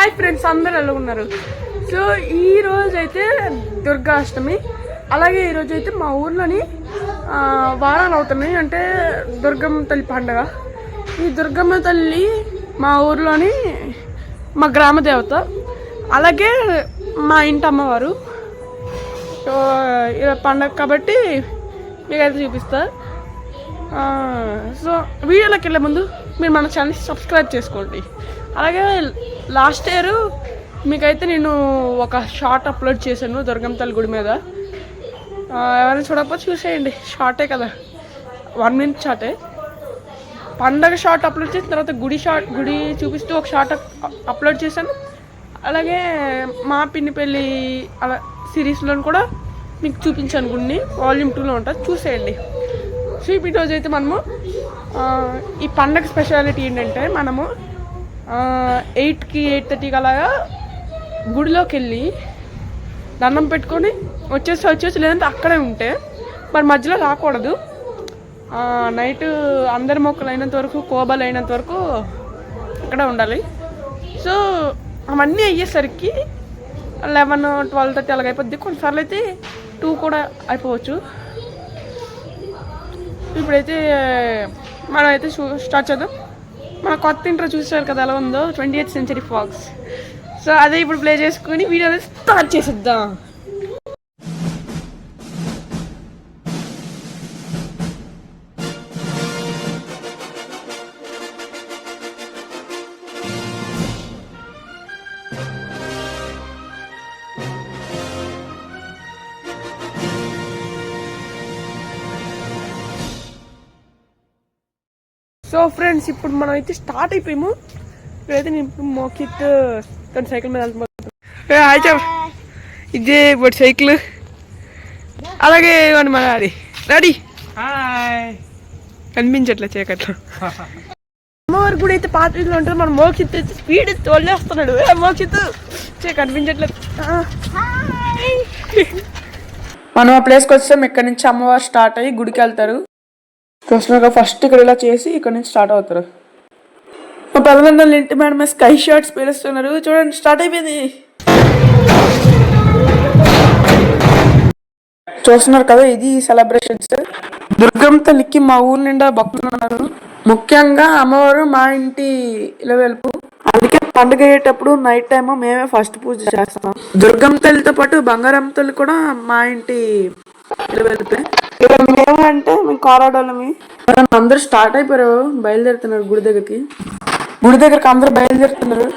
Hi friends అందరు ఎలా ఉన్నారు? సో ఈ రోజు అయితే దుర్గాష్టమి. అలాగే ఈరోజు అయితే మా ఊర్లోని వారాలు అవుతున్నాయి. అంటే దుర్గమ్మ తల్లి పండగ. ఈ దుర్గమ్మ తల్లి మా ఊర్లోని మా గ్రామ దేవత. అలాగే మా ఇంటి అమ్మవారు. సో ఇలా పండగ కాబట్టి మీకైతే చూపిస్తా. సో వీడియోలోకి వెళ్ళే ముందు మీరు మన ఛానల్ సబ్స్క్రైబ్ చేసుకోండి. అలాగే లాస్ట్ ఇయర్ మీకైతే నేను ఒక షార్ట్ అప్లోడ్ చేశాను దుర్గం గుడి మీద. ఎవరైనా చూడకపోతే చూసేయండి. షార్టే కదా. వన్ మినిట్ షార్టే పండగ షార్ట్ అప్లోడ్ చేసిన తర్వాత గుడి షార్ట్ గుడి చూపిస్తూ ఒక షార్ట్ అప్లోడ్ చేశాను. అలాగే మా పిన్ని పెళ్ళి అలా సిరీస్లో కూడా మీకు చూపించాను గుడిని. వాల్యూమ్ టూలో ఉంటుంది చూసేయండి. సో ఈ రోజు అయితే మనము ఈ పండగ స్పెషాలిటీ ఏంటంటే మనము ఎయిట్కి ఎయిట్ థర్టీకి అలాగా గుడిలోకి వెళ్ళి దండం పెట్టుకొని వచ్చేసి వచ్చేసి లేదంటే అక్కడే ఉంటే మరి మధ్యలో రాకూడదు. నైట్ అందరి మొక్కలు అయినంత వరకు కోబలు అయినంత వరకు అక్కడే ఉండాలి. సో అవన్నీ అయ్యేసరికి లెవెన్ ట్వెల్వ్ థర్టీ అలాగ అయిపోద్ది. కొన్నిసార్లు అయితే టూ కూడా అయిపోవచ్చు. ఇప్పుడైతే మనం అయితే స్టార్ట్ చేద్దాం. మన కొత్త ఇంట్రో చూసారు కదా ఎలా ఉందో? Twenty eighth century fox so అదే ఇప్పుడు ప్లే చేసుకుని వీడియో స్టార్ట్ చేసేద్దాం. సో ఫ్రెండ్స్ ఇప్పుడు మనం అయితే స్టార్ట్ అయిపోయాము. ఇప్పుడైతే నేను ఇప్పుడు మోకిత్ తన సైకిల్ మీద చెప్ ఇదే ఇప్పుడు సైకిల్. అలాగే ఇవ్వండి మన డాడీ. హాయ్. కనిపించట్లే చీకట్లో. అమ్మవారి కూడా అయితే పాత వీధిలో ఉంటుంది మన మోక్షిత్ అయితే స్పీడ్ తోలేస్తున్నాడు. ఏ మోక్షిత్ చే కనిపించట్లేదు. మనం ఆ ప్లేస్కి వచ్చాం ఇక్కడ నుంచి అమ్మవారు స్టార్ట్ అయ్యి గుడికి వెళ్తారు. చూస్తున్నారుగా ఫస్ట్ ఇక్కడ ఇలా చేసి ఇక్కడ నుంచి స్టార్ట్ అవుతారు. మా పిల్లలందరూ ఇంటి మేడం స్కై షార్ట్స్ పేరుస్తున్నారు చూడండి స్టార్ట్ అయిపోయింది. చూస్తున్నారు కదా ఇది సెలబ్రేషన్స్ దుర్గం తల్లికి మా ఊరు నిండా భక్తులు ఉన్నారు. ముఖ్యంగా అమ్మవారు మా ఇంటి ఇలవెలుపు అందుకే పండుగ అయ్యేటప్పుడు నైట్ టైమ్ మేమే ఫస్ట్ పూజ చేస్తాం. దుర్గం తల్లితో పాటు బంగారం తల్లి కూడా మా ఇంటి వెళ్తే? మేము అంటే మేము కారాడోళ్ళమి. అందరూ స్టార్ట్ అయిపోయారు బయలుదేరుతున్నారు గుడి దగ్గరికి. గుడి దగ్గరికి అందరూ బయలుదేరుతున్నారు.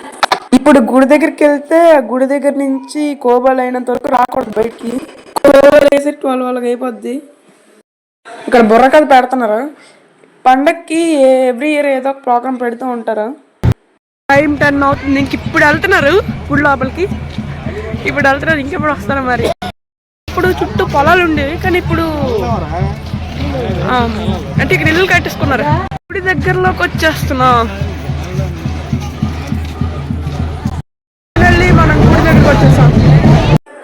ఇప్పుడు గుడి దగ్గరికి వెళ్తే ఆ గుడి దగ్గర నుంచి కోబాలు అయినంత వరకు రాకూడదు బయటికి. కోబాలు వేసి ట్వెల్వ్ వాళ్ళకి అయిపోద్ది. ఇక్కడ బుర్రకథ పెడుతున్నారు? పండక్కి ఎవ్రీ ఇయర్ ఏదో ఒక ప్రోగ్రామ్ పెడుతూ ఉంటారు? టైం టెన్ అవుతుంది. ఇంక ఇప్పుడు వెళ్తున్నారు గుడి లోపలికి. ఇప్పుడు వెళ్తున్నారు ఇంకెప్పుడు వస్తారు మరి? ఇప్పుడు చుట్టూ పొలాలు ఉండేవి కానీ ఇప్పుడు ఆ, అంటే ఇక్కడ ఇల్లు కట్టేసుకున్నారు గుడి దగ్గరలోకి వచ్చేస్తున్నాం. మనం గుడి దగ్గరికి వచ్చేసాం.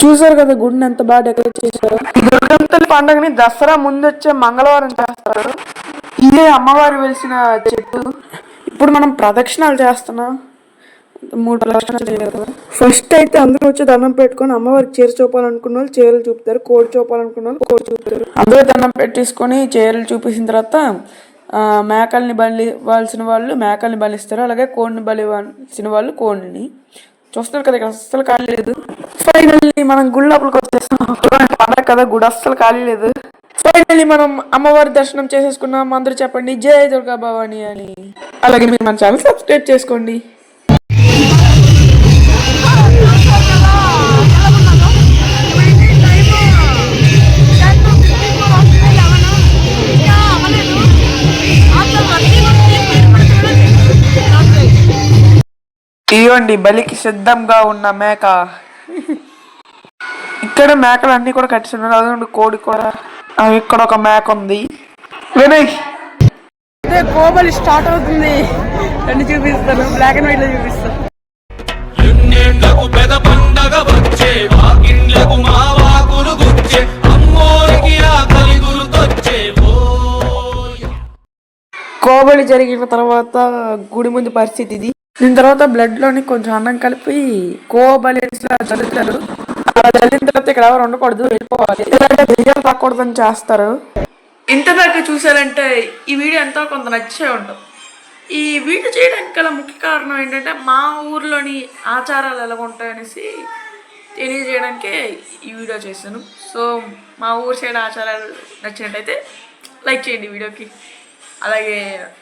చూసారు కదా గుడిని ఎంత బాగా డెకరేట్ చేశారు? ఈ దుర్గంతల్లి పండుగని దసరా ముందు వచ్చే మంగళవారం చేస్తారు. ఇదే అమ్మవారు వెలిసిన చెట్టు. ఇప్పుడు మనం ప్రదక్షిణాలు చేస్తున్నాం. మూడు ఫస్ట్ అయితే అందరూ వచ్చి దండం పెట్టుకొని అమ్మవారికి చీర చూపాలనుకున్న వాళ్ళు చీరలు చూపుతారు కోడి చూపాలనుకున్న వాళ్ళు కోడి చూపుతారు. అందరూ దండం పెట్టేసుకొని చీరలు చూపించిన తర్వాత ఆ, మేకల్ని బలి ఇవ్వాల్సిన వాళ్ళు మేకల్ని బలిస్తారు అలాగే కోడిని బలి ఇవ్వాల్సిన వాళ్ళు కోడిని. చూస్తున్నారు కదా ఇక్కడ అస్సలు ఖాళీ లేదు. ఫైనల్లీ మనం గుడి లోపలికి వచ్చేసాం పండగ కదా గుడి అస్సలు ఖాళీ లేదు. ఫైనల్లీ మనం అమ్మవారి దర్శనం చేసేసుకున్నాం. అందరూ చెప్పండి జై దుర్గా భవాని అని. అలాగే మీరు మన ఛానల్ సబ్స్క్రైబ్ చేసుకోండి. ఇవ్వండి బలికి సిద్ధంగా ఉన్న మేక. ఇక్కడ మేకలు అన్ని కూడా కట్టిస్తున్నారు అదే కోడి కూడా. ఇక్కడ ఒక మేక ఉంది. వినయ్! అదే కోబలి స్టార్ట్ అవుతుంది. అన్ని చూపిస్తాను. బ్లాక్ అండ్ వైట్లో చూపిస్తాను. ఎన్నేళ్ళకు పెద పండగ వచ్చే వాకిండ్లకు మా వాకులు గుచ్చే అమ్మోరికి ఆకలి గుర్తొచ్చే ఓయ్ కోబలి జరిగిన తర్వాత గుడి ముందు పరిస్థితి ఇది. దీని తర్వాత బ్లడ్లోని కొంచెం అన్నం కలిపి కోబలిన్స్లా చల్లుతారు. అలా చల్లిన తర్వాత ఇక్కడ ఎవరు ఉండకూడదు వెళ్ళిపోవాలి. ఎందుకంటే దెయ్యాలు రాకూడదని చేస్తారు. ఇంతదాకా చూసారంటే ఈ వీడియో ఎంతో కొంత నచ్చే ఉంటుంది. ఈ వీడియో చేయడానికి గల ముఖ్య కారణం ఏంటంటే మా ఊర్లోని ఆచారాలు ఎలా ఉంటాయనేసి తెలియజేయడానికే ఈ వీడియో చేశాను. సో మా ఊరు సైడ్ ఆచారాలు నచ్చినట్టయితే లైక్ చేయండి వీడియోకి. అలాగే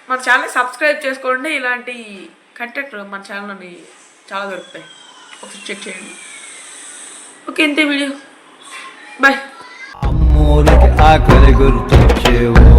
మన ఛానల్ సబ్స్క్రైబ్ చేసుకోండి. ఇలాంటి కంటెంట్ మన ఛానల్లోని చాలా దొరుకుతాయి. ఒకసారి చెక్ చేయండి. ఓకే ఇంతే వీడియో బాయ్ అమ్మోరికి ఆకలి గుర్తొచ్చేవో.